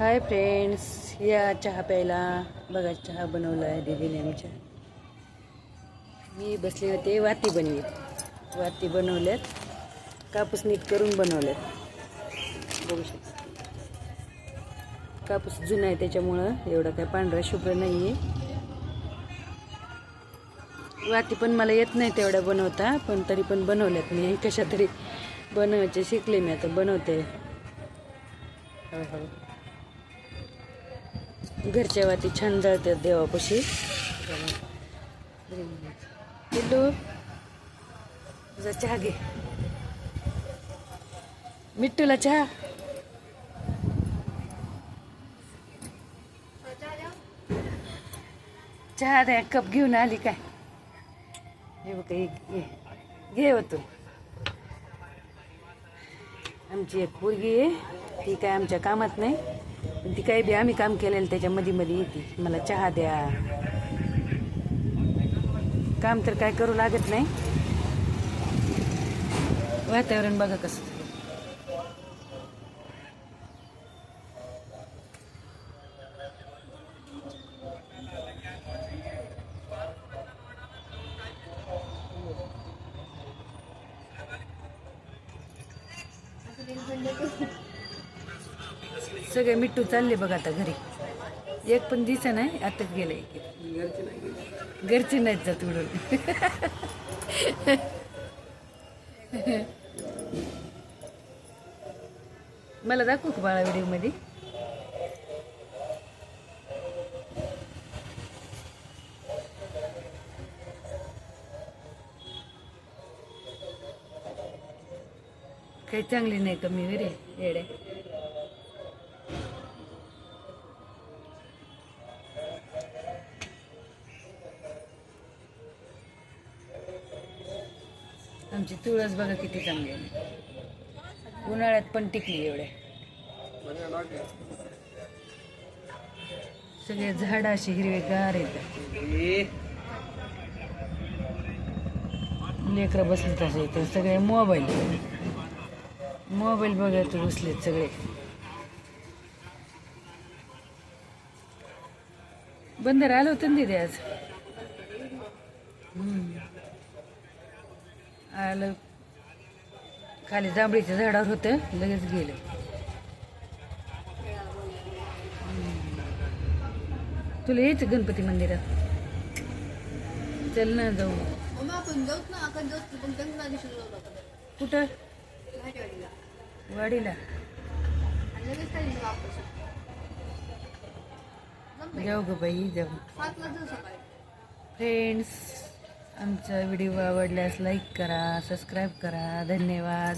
Hi friends या चहा प्यायला. बघा चहा बनवला आहे दीदीने आमच्या. मी बसले होते वाती बनवीत. वाती बनवल्यात. कापूस नीट करून बनवल्यात. बघू शकता. कापूस जुना आहे त्याच्यामुळं एवढा काय पांढरा शुभ्र नाही आहे वाती पण मला येत नाही तेवढ्या बनवता पण तरी पण बनवल्यात मी. कशा तरी बनवायचे शिकले मी आता बनवते. हळूहळू घरच्या वाती छान जळतात देवापाशी. पिल्लू तुझा चहा घे. मिट्टूला चहा. चहा द्या कप घेऊन आली काय? हे बघ घे. घे हो आमची एक पोरगी आहे. ती काय आमच्या कामात नाही. पण ती काही बी आम्ही काम केलेलं त्याच्या मध्ये मध्ये येते. मला चहा द्या. काम तर काय करू लागत नाही. वातावरण बघा कसं. सगळे मिट्टू चालले बघ आता घरी. एक पण दिस नाही आताच गेले घरचे नाहीत जात उडून. मला दाखवू का बाळा व्हिडिओमध्ये? काही चांगली नाही कमी रे येडे. आमची तुळस बघा किती चांगली आहे. उन्हाळ्यात पण टिकली एवढ्या सगळे झाड अशी हिरवेगार येतात लेकरं बसले तसे तर सगळे मोबाईल. मोबाईल बघत बसलेत सगळे. बंदर आलं होतं ना दिदी आज. आलं. खाली जांभळीच्या झाडावर होतं लगेच गेलं. तुला यायचं गणपती मंदिरात? चल ना जाऊ. आपण जाऊत ना आपण जाऊ कुठं? वडीला. जाऊ ग बाई जाऊ. फ्रेंड्स आमचा व्हिडिओ आवडल्यास लाईक करा सबस्क्राईब करा. धन्यवाद.